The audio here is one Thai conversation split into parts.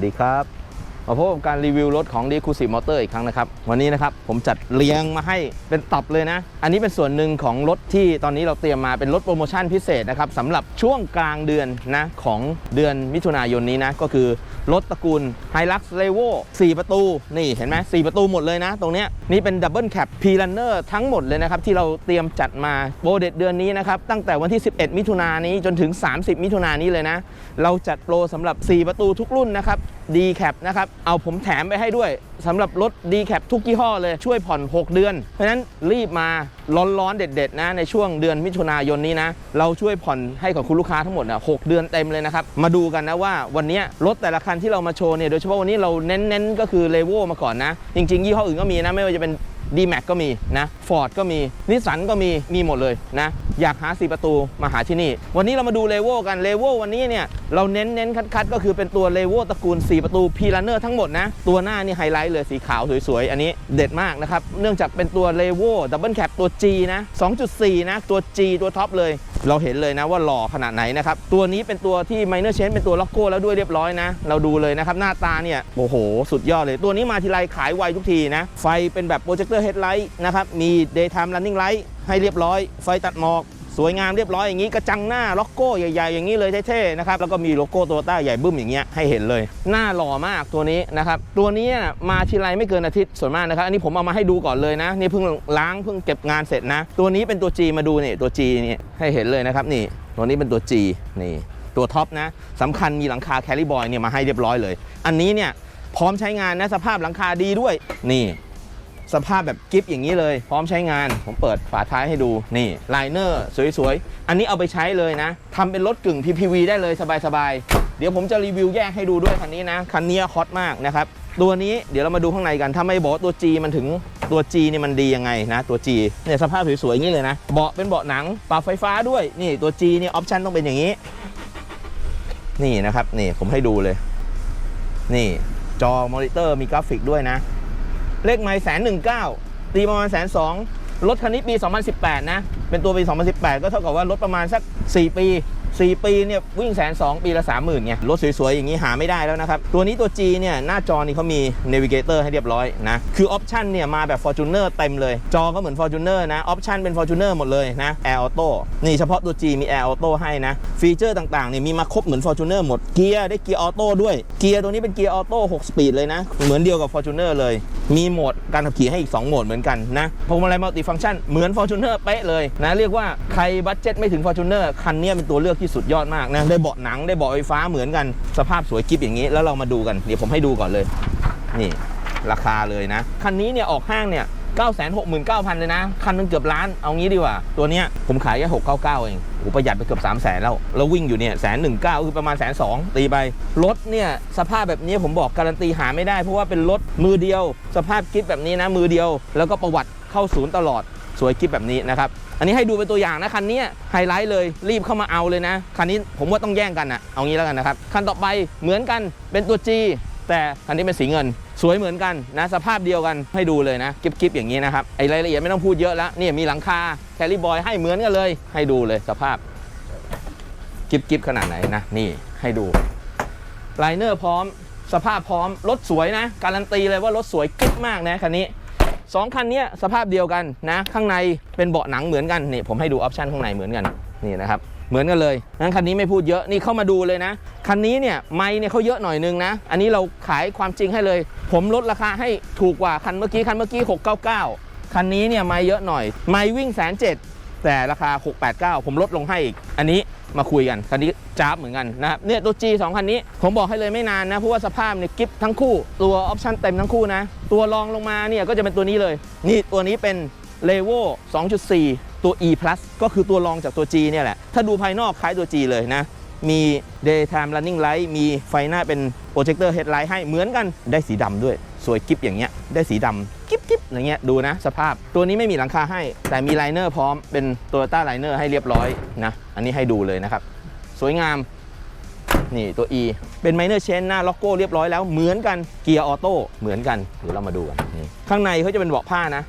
วัสดีครับ มาพบกับการรีวิวรถของ d ีคูซีมอเตอร์อีกครั้งนะครับ วันนี้นะครับผมจัดเรียงมาให้เป็นตับเลยนะ อันนี้เป็นส่วนหนึ่งของรถที่ตอนนี้เราเตรียมมาเป็นรถโปรโมชั่นพิเศษนะครับสำหรับช่วงกลางเดือนนะของเดือนมิถุนายนนี้นะ ก็คือรถตระกูล h i l u x r e v o 4ประตู นี่เห็นไหม4ประตูหมดเลยนะ ตรงเนี้ยนี่เป็นดับเบิลแคปพีลันเนอร์ทั้งหมดเลยนะครับที่เราเตรียมจัดมาโบเด็ดเดือนนี้นะครับตั้งแต่วันที่ 11 มิถุนายนนี้จนถึง 30 มิถุนายนนี้เลยนะ เราจัดโปรสำหรับ 4 ประตูทุกรุ่นนะครับ d c a p นะครับเอาผมแถมไปให้ด้วยสำหรับรถ d c a p ทุกยี่ห้อเลยช่วยผ่อน 6 เดือน เพราะฉะนั้นรีบมาร้อนๆเด็ด ๆ นะ ในช่วงเดือนมิถุนายนนี้นะ เราช่วยผ่อนให้กับคุณลูกค้าทั้งหมดนะ6เดือนเต็มเลยนะครับ มาดูกันนะว่าวันนี้รถแต่ละคันที่เรามาโชว์เนี่ยโดยเฉพาะวันนี้เราเน้นๆ ก็คือเลโวมาก่อนนะ จริง ๆ ยี่ห้ออื่นก็มีนะไม่ว่าจะเป็น d m a x ก็มีนะ Ford ก็มีนิสสันก็มีมีหมดเลยนะ อยากหา 4 ประตูมาหาที่นี่ วันนี้เรามาดูเลเวลกันเลเวลวันนี้เนี่ย เราเน้นเน้นคัดๆ ก็คือเป็นตัวเลเวลตระกูล 4 ประตูพีลันเนอร์ทั้งหมดนะ ตัวหน้านี่ไฮไลท์เลยสีขาวสวยๆ อันนี้เด็ดมากนะครับ เนื่องจากเป็นตัวเลเวลดับเบิลแคปตัว G นะ 2.4 นะ ตัว G ตัวท็อปเลย เราเห็นเลยนะว่าหล่อขนาดไหนนะครับ ตัวนี้เป็นตัวที่ minor change เป็นตัวล็อกโก้แล้วด้วยเรียบร้อยนะ เราดูเลยนะครับ หน้าตาเนี่ย โอ้โห สุดยอดเลย ตัวนี้มาทีไรขายไวทุกทีนะ ไฟเป็นแบบโปรเจคเตอร์เฮดไลท์นะครับ มี daytime running light ให้เรียบร้อย ไฟตัดหมอก วยงามเรียบร้อยอย่างนี้กระจังหน้าล็อกโก้ใหญ่ๆ อย่างนี้เลยเท่ๆนะครับแล้วก็มีโลโก้โตโยต้าใหญ่บึ้มอย่างเงี้ยให้เห็นเลย หน้าหล่อมากตัวนี้นะครับตัวนี้มาทีไรไม่เกินอาทิตย์ส่วนมากนะครับอันนี้ผมเอามาให้ดูก่อนเลยนะนี่เพิ่งล้างเพิ่งเก็บงานเสร็จนะ ตัวนี้เป็นตัว G มาดูนี่ตัว G นี่ให้เห็นเลยนะครับนี่ตัวนี้เป็นตัว G นี่ตัวท็อปนะสำคัญมีหลังคาแคลิบอยเนี่ยมาให้เรียบร้อยเลย อันนี้เนี่ยพร้อมใช้งานนะสภาพหลังคาดีด้วยนี่ สภาพแบบกิฟต์อย่างนี้เลย พร้อมใช้งาน ผมเปิดฝาท้ายให้ดูนี่ไลเนอร์สวยๆ อันนี้เอาไปใช้เลยนะทำเป็นรถกึ่ง PPV ได้เลยสบายๆ เดี๋ยวผมจะรีวิวแยกให้ดูด้วยคันนี้นะ คันนี้ฮอตมากนะครับ ตัวนี้เดี๋ยวเรามาดูข้างในกันถ้าไม่บอกตัว G มันถึงตัว G นี่มันดียังไงนะ ตัว G เนี่ยสภาพสวยๆอย่างนี้เลยนะเบาะเป็นเบาะหนังปรับไฟฟ้าด้วยนี่ตัว G เนี่ยออปชันต้องเป็นอย่างนี้ นี่นะครับนี่ผมให้ดูเลย นี่จอมอนิเตอร์มีกราฟิกด้วยนะ เลขไม้แสนหนึ่งเก้าตีประมาณแสนสองรถคันนี้ปี 2018 นะ เป็นตัวปี 2018 ก็เท่ากับว่ารถประมาณสัก 4 ปี 4 ปีเนี่ยวิ่งแสนสองปีละ 30,000ไงรถสวยๆ อย่างนี้หาไม่ได้แล้วนะครับ ตัวนี้ตัว G เนี่ยหน้าจอนี่เขามี Navigator ให้เรียบร้อยนะ คือออปชันเนี่ยมาแบบ Fortuner เต็มเลย จอก็เหมือน Fortuner นะออปชันเป็น Fortuner หมดเลยนะ Air Auto นี่เฉพาะตัว G มี Air Auto ให้นะ ฟีเจอร์ต่างๆเนี่ยมีมาครบเหมือน Fortuner หมดเกียร์ได้เกียร์ออโต้ด้วยเกียร์ตัวนี้เป็นเกียร์ออโต้6สปีดเลยนะ เหมือนเดียวกับ Fortuner เลย มีโหมดการขับขี่ให้อีก 2 โหมดเหมือนกันนะพวงมาลัยมัลติฟังก์ชันเหมือน Fortuner เป๊ะเลยนะเรียกว่าใครบัตเจ็ตไม่ถึง Fortuner คันนี้เป็นตัวเลือกที่สุดยอดมากนะ ได้เบาะหนังได้เบาะไฟฟ้าเหมือนกัน สภาพสวยกิ๊บอย่างนี้ แล้วเรามาดูกัน เดี๋ยวผมให้ดูก่อนเลย นี่ ราคาเลยนะ คันนี้เนี่ยออกห้างเนี่ย969,000 เลยนะ คันนึงเกือบล้าน เอางี้ดีกว่า ตัวเนี้ยผมขายแค่699 เองโอ้ประหยัดไปเกือบ 3 0 0แสนแล้ว แล้ววิ่งอยู่เนี่ยแสนหนึ่งเก้าคือประมาณแสนสองตีไป รถเนี่ย สภาพแบบนี้ผมบอกการันตีหาไม่ได้ เพราะว่าเป็นรถมือเดียว สภาพกิ๊บแบบนี้นะมือเดียว แล้วก็ประวัติเข้าศูนย์ตลอด สวยกิ๊บแบบนี้นะครับ อันนี้ให้ดูเป็นตัวอย่างนะคันนี้ไฮไลท์เลยรีบเข้ามาเอาเลยนะคันนี้ผมว่าต้องแย่งกันอะเอางี้แล้วกันนะครับคันต่อไปเหมือนกันเป็นตัว G แต่คันนี้เป็นสีเงิน สวยเหมือนกันนะสภาพเดียวกันให้ดูเลยนะกิบๆอย่างนี้นะครับไอรายละเอียดไม่ต้องพูดเยอะแล้วนี่มีหลังคาแคลิบอยให้เหมือนกันเลย ให้ดูเลยสภาพกิบๆขนาดไหนนะนี่ให้ดูไลเนอร์พร้อม สภาพพร้อมรถสวยนะ การันตีเลยว่ารถสวยกิ๊บมากนะคันนี้ สองคันนี้สภาพเดียวกันนะ ข้างในเป็นเบาะหนังเหมือนกันนี่ผมให้ดูออปชันข้างในเหมือนกันนี่นะครับเหมือนกันเลยนั้นคันนี้ไม่พูดเยอะนี่เข้ามาดูเลยนะ คันนี้เนี่ยไม้เนี่ยเขาเยอะหน่อยนึงนะ อันนี้เราขายความจริงให้เลย ผมลดราคาให้ถูกกว่าคันเมื่อกี้คันเมื่อกี้ 699 คันนี้เนี่ยไม้เยอะหน่อย ไม้วิ่งแสนเจ็ดแต่ราคา 689 ผมลดลงให้อีก อันนี้ มาคุยกันคันนี้จ้าบเหมือนกันนะครับเนี่ยตัว G 2คันนี้ ผมบอกให้เลยไม่นานนะ เพราะว่าสภาพเนี่ยกิฟทั้งคู่ ตัวออปชั่นเต็มทั้งคู่นะ ตัวรองลงมาเนี่ยก็จะเป็นตัวนี้เลย นี่ตัวนี้เป็นเลโว2.4 ตัว E plus ก็คือตัวรองจากตัว G เนี่ยแหละ ถ้าดูภายนอกคล้ายตัว G เลยนะ มี daytime running light มีไฟหน้าเป็น projector headlight ให้เหมือนกัน ได้สีดำด้วย สวยกิฟอย่างเงี้ย ได้สีดำ กิฟกิฟอย่างเงี้ยดูนะสภาพตัวนี้ไม่มีหลังคาให้ แต่มีไลเนอร์พร้อมเป็น Toyota Liner ให้เรียบร้อยนะอันนี้ให้ดูเลยนะครับ สวยงามนี่ตัว E เป็น minor change หน้าล็อกโก้เรียบร้อยแล้วเหมือนกันเกียร์ออโต้เหมือนกันเดี๋ยวเรามาดูกันข้างในเขาจะเป็นเบาะผ้านะ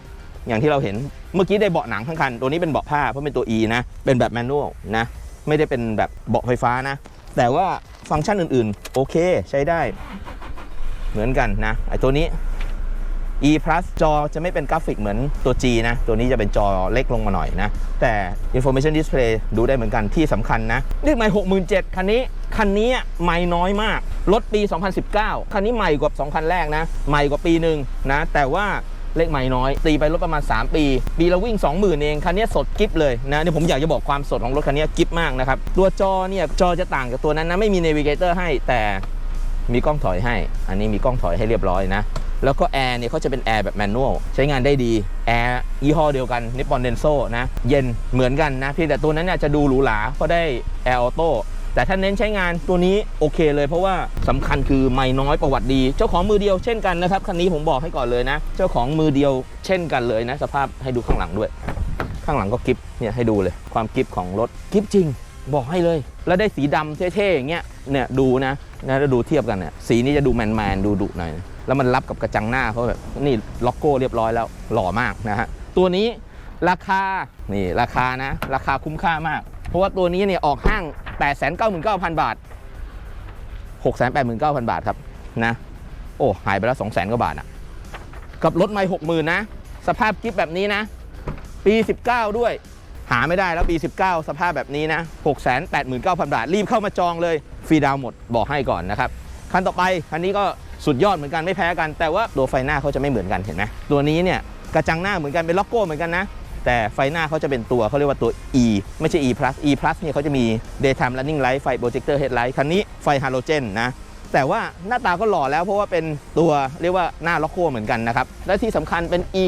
อย่างที่เราเห็นเมื่อกี้ได้เบาะหนังทั้งคันตัวนี้เป็นเบาะผ้าเพราะเป็นตัว E นะเป็นแบบแมนนวลนะไม่ได้เป็นแบบเบาะไฟฟ้านะ แต่ว่าฟังก์ชันอื่นๆ โอเคใช้ได้เหมือนกันนะไอตัวนี้ e plus จอจะไม่เป็นกราฟิกเหมือนตัว G นะ ตัวนี้จะเป็นจอเล็กลงมาหน่อยนะ แต่ information display ดูได้เหมือนกันที่สำคัญนะเรียกใหม่67,000คันนี้คันนี้ใหม่น้อยมาก รถปี 2019 คันนี้ใหม่กว่า 2 คันแรกนะ ใหม่กว่าปีหนึ่งนะ แต่ว่าเลขใหม่น้อย ตีไปรถประมาณ 3 ปี ปีละวิ่ง 20,000 เอง คันนี้สดกิฟเลยนะเดี๋ยวผมอยากจะบอกความสดของรถคันนี้กิฟมากนะครับ ตัวจอเนี่ย จอจะต่างจากตัวนั้นนะ ไม่มี navigator ให้แต่มีกล้องถอยให้ อันนี้มีกล้องถอยให้เรียบร้อยนะ แล้วก็แอร์เนี่ยเขาจะเป็นแอร์แบบแมนนวลใช้งานได้ดี แอร์ยี่ห้อเดียวกันนิปปอนเดนโซนะเย็นเหมือนกันนะเพียงแต่ตัวนั้นเนี่ยจะดูหรูหราเพราะได้แอร์ออโต้แต่ถ้าเน้นใช้งานตัวนี้โอเคเลยเพราะว่าสำคัญคือไม่น้อยประวัติดี เจ้าของมือเดียวเช่นกันนะครับคันนี้ผมบอกให้ก่อนเลยนะ เจ้าของมือเดียวเช่นกันเลยนะ สภาพให้ดูข้างหลังด้วย ข้างหลังก็กิฟเนี่ยให้ดูเลย ความกิฟของรถกิฟจริง บอกให้เลย แล้วได้สีดำเท่ๆอย่างเงี้ยเนี่ยดูนะนะดูเทียบกันเนี่ยสีนี้จะดูแมนๆดูดุหน่อยนะ แล้วมันรับกับกระจังหน้าเขาแบบนี่ล็อกโก้เรียบร้อยแล้วหล่อมากนะฮะตัวนี้ราคานี่ราคานะราคาคุ้มค่ามาก เพราะว่าตัวนี้เนี่ยออกห้าง 899,000 บาท 689,000 บาทครับนะโอ้หายไปแล้ว 200,000กว่าบาทอะกับรถไม่60,000นนะ สภาพกิฟแบบนี้นะ ปี 19 ด้วย หาไม่ได้แล้วปี 19 สภาพแบบนี้นะ 689,000 บาท รีบเข้ามาจองเลยฟรีดาวน์หมดบอกให้ก่อนนะครับ คันต่อไปคันนี้ก็ สุดยอดเหมือนกันไม่แพ้กัน แต่ว่าตัวไฟหน้าเขาจะไม่เหมือนกันเห็นไหมตัวนี้เนี่ยกระจังหน้าเหมือนกันเป็นล็อกโก้เหมือนกันนะแต่ไฟหน้าเขาจะเป็นตัวเขาเรียกว่าตัว E ไม่ใช่ E plus E plus เนี่ยเขาจะมี daytime running light ไฟ projector headlight คันนี้ไฟฮาโลเจนนะแต่ว่าหน้าตาก็หล่อแล้วเพราะว่าเป็นตัวเรียกว่าหน้าล็อกโก้เหมือนกันนะครับ และที่สำคัญเป็น E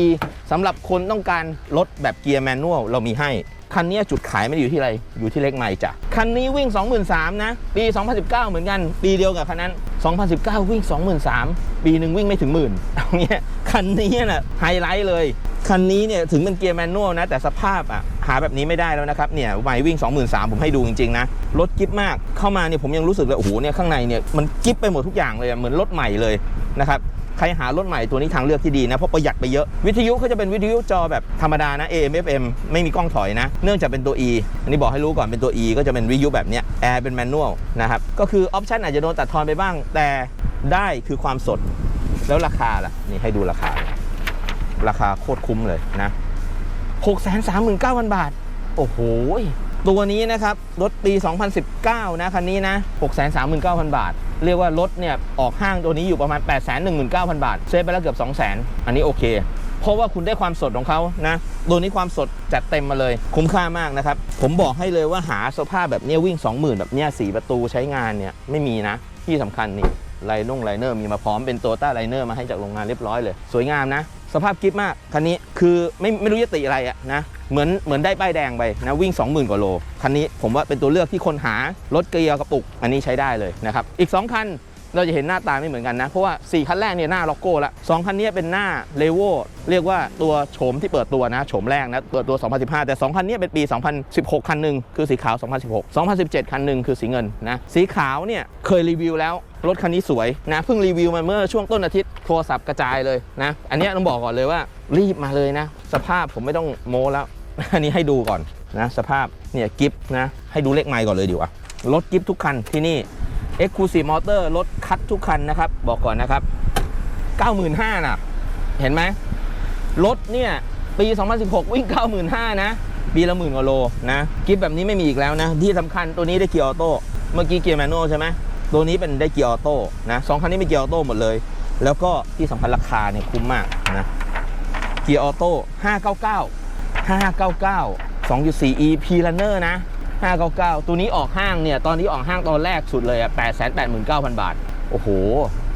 สำหรับคนต้องการรถแบบเกียร์แมนนวลเรามีให้ คันนี้จุดขายไม่ได้อยู่ที่อะไร อยู่ที่เล็กไมล์จ้ะ คันนี้วิ่ง 23,000นะ ปี 2019 เหมือนกัน ปีเดียวกับคันนั้น 2019 วิ่ง 23,000 ปีหนึ่งวิ่งไม่ถึงหมื่นเอาเงี้ยคันนี้น่ะไฮไลท์เลย คันนี้เนี่ยถึงเป็นเกียร์แมนนวลนะ แต่สภาพอะหาแบบนี้ไม่ได้แล้วนะครับ เนี่ยไมล์วิ่ง 23,000 ผมให้ดูจริงๆนะ รถกิ๊บมาก เข้ามาเนี่ยผมยังรู้สึกเลยโอ้โหเนี่ยข้างในเนี่ยมันกิ๊บไปหมดทุกอย่างเลย เหมือนรถใหม่เลยนะครับ ใครหารถใหม่ตัวนี้ทางเลือกที่ดีนะ เพราะประหยัดไปเยอะ วิทยุเขาจะเป็นวิทยุจอแบบธรรมดานะ AM FM ไม่มีกล้องถอยนะ เนื่องจากเป็นตัว E อันนี้บอกให้รู้ก่อนเป็นตัว E ก็จะเป็นวิทยุแบบเนี้ยแอร์เป็นแมนนวลนะครับ ก็คือออปชันอาจจะโดนตัดทอนไปบ้าง แต่ได้คือความสด แล้วราคาล่ะ นี่ให้ดูราคา ราคาโคตรคุ้มเลยนะ639,000 บาท โอ้โห ตัวนี้นะครับรถปี 2019 นะคันนี้นะ 639,000 บาท เรียกว่ารถเนี่ยออกห้างตัวนี้อยู่ประมาณ 819,000 บาท เซฟไปแล้วเกือบ 200,000 อันนี้โอเค เพราะว่าคุณได้ความสดของเขานะตัวนี้ความสดจัดเต็มมาเลย คุ้มค่ามากนะครับ ผมบอกให้เลยว่าหาสภาพแบบเนี้ยวิ่ง 20,000 แบบเนี้ยสีประตูใช้งานเนี่ยไม่มีนะที่สำคัญนี่ไลนุ่งไลเนอร์มีมาพร้อมเป็นตัวต้าไลเนอร์มาให้จากโรงงานเรียบร้อยเลย สวยงามนะ สภาพกิฟมากคันนี้คือไม่ไม่รู้จะติอะไรอะนะเหมือนเหมือนได้ป้ายแดงไปนะวิ่ง 20,000 กว่าโลคันนี้ผมว่าเป็นตัวเลือกที่คนหารถเกียร์กระปุก อันนี้ใช้ได้เลยนะครับอีก 2 คัน เราจะเห็นหน้าตาไม่เหมือนกันนะ เพราะว่า 4 คันแรกเนี่ยหน้าล็อกโก้ละสองคันนี้เป็นหน้าเลโวเรียกว่าตัวโฉมที่เปิดตัวนะโฉมแรกนะเปิดตัว 2015 แต่ 2 คันนี้เป็นปี 2016 คันหนึ่งคือสีขาว 2016 2017 คันหนึ่งคือสีเงินนะสีขาวเนี่ยเคยรีวิวแล้วรถคันนี้สวยนะเพิ่งรีวิวมาเมื่อช่วงต้นอาทิตย์โทรศัพท์กระจายเลยนะอันนี้ต้องบอกก่อนเลยว่ารีบมาเลยนะ สภาพผมไม่ต้องโม้แล้วอันนี้ให้ดูก่อนนะสภาพเนี่ยกิฟนะให้ดูเลขไมล์ก่อนเลยดีกว่ารถกิฟทุกคันที่นี่ Exclusive Motor รถคัดทุกคันนะครับ บอกก่อนนะครับ 95,000น่ะเห็นไหมรถเนี่ย ปี 2016 วิ่ง 95,000นะปีละหมื่นกว่าโลนะกิฟแบบนี้ไม่มีอีกแล้วนะ ที่สำคัญตัวนี้ได้เกียร์ออโต้เมื่อกี้เกียร์แมนนวลใช่ไหมตัวนี้เป็นได้เกียร์ออโต้นะสองคันนี้เป็นเกียร์ออโต้หมดเลย แล้วก็ที่สำคัญราคาเนี่ยคุ้มมากนะเกียร์ออโต้599 599 2.4 e p runner นะ 599 ตัวนี้ออกห้างเนี่ย ตอนที่ออกห้างตอนแรกสุดเลยอะ889,000 บาท โอ้โห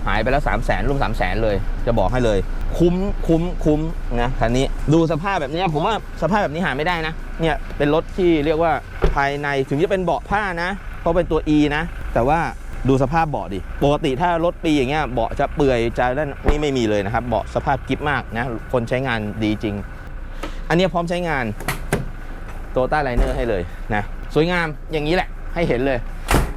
หายไปแล้ว 3 0 0 0 0 0รวม3 0 0 0 0เลย จะบอกให้เลย คุ้มคุ้มคุ้มนะคันนี้ดูสภาพแบบเนี้ยผมว่าสภาพแบบนี้หาไม่ได้นะ เนี่ย เป็นรถที่เรียกว่าภายในถึงจะเป็นเบาะผ้านะเพราะเป็นตัว E นะ แต่ว่าดูสภาพเบาะดิ ปกติถ้ารถปีอย่างเงี้ยเบาะจะเปื่อยจะนั่นนี่ไม่มีเลยนะครับ เบาะสภาพกิฟมากนะ คนใช้งานดีจริง อันนี้พร้อมใช้งานโตต้าไลเนอร์ให้เลยนะ วยงามอย่างนี้แหละให้เห็นเลย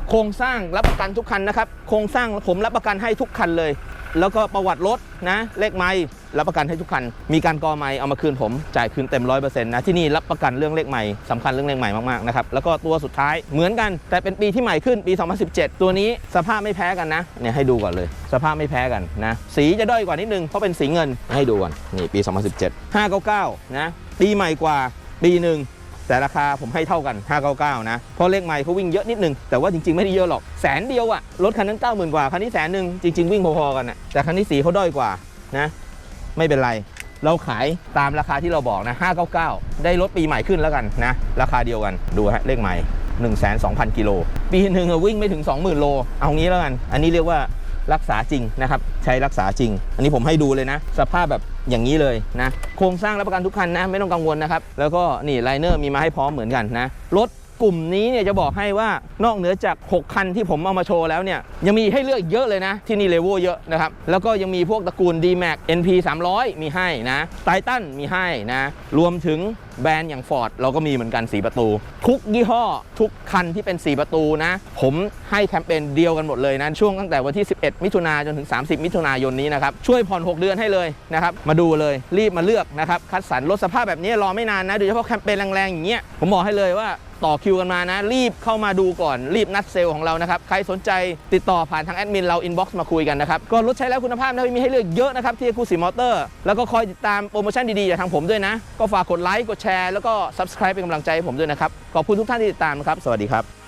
โครงสร้างรับประกันทุกคันนะครับ โครงสร้างผมรับประกันให้ทุกคันเลย แล้วก็ประวัติรถนะเลขไม้รับประกันให้ทุกคัน มีการกอไม้เอามาคืนผมจ่ายคืนเต็มร้อยเปอร์เซ็นต์นะที่นี่รับประกันเรื่องเลขไม้สำคัญเรื่องเลขไม้มากๆนะครับแล้วก็ตัวสุดท้ายเหมือนกัน แต่เป็นปีที่ใหม่ขึ้นปี 2017 ตัวนี้สภาพไม่แพ้กันนะเนี่ยให้ดูก่อนเลย สภาพไม่แพ้กันนะสีจะด้อยกว่านิดนึงเพราะเป็นสีเงินให้ดูก่อนนี่ปี 2017 599นะปีใหม่กว่าปีหนึ่ง แต่ราคาผมให้เท่ากัน 599 นะ เพราะเลขไมล์เขาวิ่งเยอะนิดนึง แต่ว่าจริงๆ ไม่ได้เยอะหรอก แสนเดียวอะรถคันนั้น 90,000 กว่า คันนี้แสนหนึ่งจริง ๆ วิ่งพอๆกันนะแต่คันนี้สีเขาด้อยกว่านะ ไม่เป็นไร เราขายตามราคาที่เราบอกนะ 599 ได้รถปีใหม่ขึ้นแล้วกันนะ ราคาเดียวกัน ดูฮะเลขใหม่1 2 0 0 0 กิโล ปีหนึ่งวิ่งไม่ถึง 20,000 โล เอางี้แล้วกัน อันนี้เรียกว่ารักษาจริงนะครับ ใช้รักษาจริง อันนี้ผมให้ดูเลยนะ สภาพแบบ อย่างนี้เลยนะ โครงสร้างรับประกันทุกคันนะ ไม่ต้องกังวลนะครับ แล้วก็นี่ไลเนอร์มีมาให้พร้อมเหมือนกันนะ รถ กลุ่มนี้เนี่ยจะบอกให้ว่านอกเหนือจาก 6 คันที่ผมเอามาโชว์แล้วเนี่ย ยังมีให้เลือกอีกเยอะเลยนะ ที่นี่เลเวลเยอะนะครับ แล้วก็ยังมีพวกตระกูล D-Max NP 300 มีให้นะไททันมีให้นะ รวมถึงแบรนด์อย่าง Ford เราก็มีเหมือนกัน 4 ประตู ทุกยี่ห้อ ทุกคันที่เป็น 4 ประตูนะ ผมให้แคมเปญเดียวกันหมดเลยนะ ช่วงตั้งแต่วันที่ 11 มิถุนายนจนถึง 30 มิถุนายนนี้นะครับ ช่วยผ่อน 6 เดือนให้เลยนะครับ มาดูเลยรีบมาเลือกนะครับ คัดสรรรถสภาพแบบนี้รอไม่นานนะ โดยเฉพาะแคมเปญแรงๆอย่างเงี้ยผมบอกให้เลยว่า ต่อคิวกันมานะ รีบเข้ามาดูก่อนรีบนัดเซลล์ของเรานะครับ ใครสนใจติดต่อผ่านทางแอดมินเราอินบ็อกซ์มาคุยกันนะครับ ก็รถใช้แล้วคุณภาพนะมีให้เลือกเยอะนะครับที่คูสีมอเตอร์ แล้วก็คอยติดตามโปรโมชั่นดีๆ จากทางผมด้วยนะ ก็ฝากกดไลค์กดแชร์แล้วก็ subscribe เป็นกำลังใจให้ผมด้วยนะครับขอบคุณทุกท่านที่ติดตามนะครับสวัสดีครับ